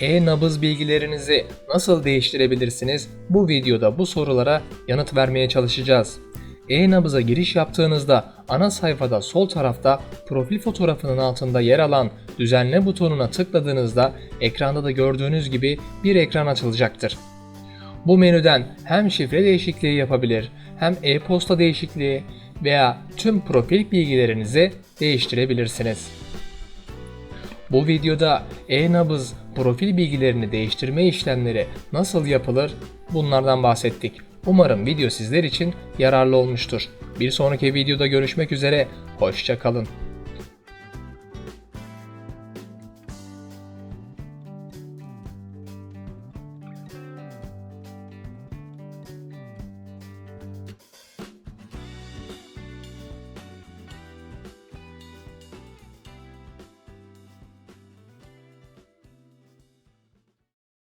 e-nabız bilgilerinizi nasıl değiştirebilirsiniz? Bu videoda bu sorulara yanıt vermeye çalışacağız. E-nabıza giriş yaptığınızda ana sayfada sol tarafta profil fotoğrafının altında yer alan düzenle butonuna tıkladığınızda ekranda da gördüğünüz gibi bir ekran açılacaktır. Bu menüden hem şifre değişikliği yapabilir, hem e-posta değişikliği veya tüm profil bilgilerinizi değiştirebilirsiniz. Bu videoda e-nabız profil bilgilerini değiştirme işlemleri nasıl yapılır bunlardan bahsettik. Umarım video sizler için yararlı olmuştur. Bir sonraki videoda görüşmek üzere, hoşça kalın.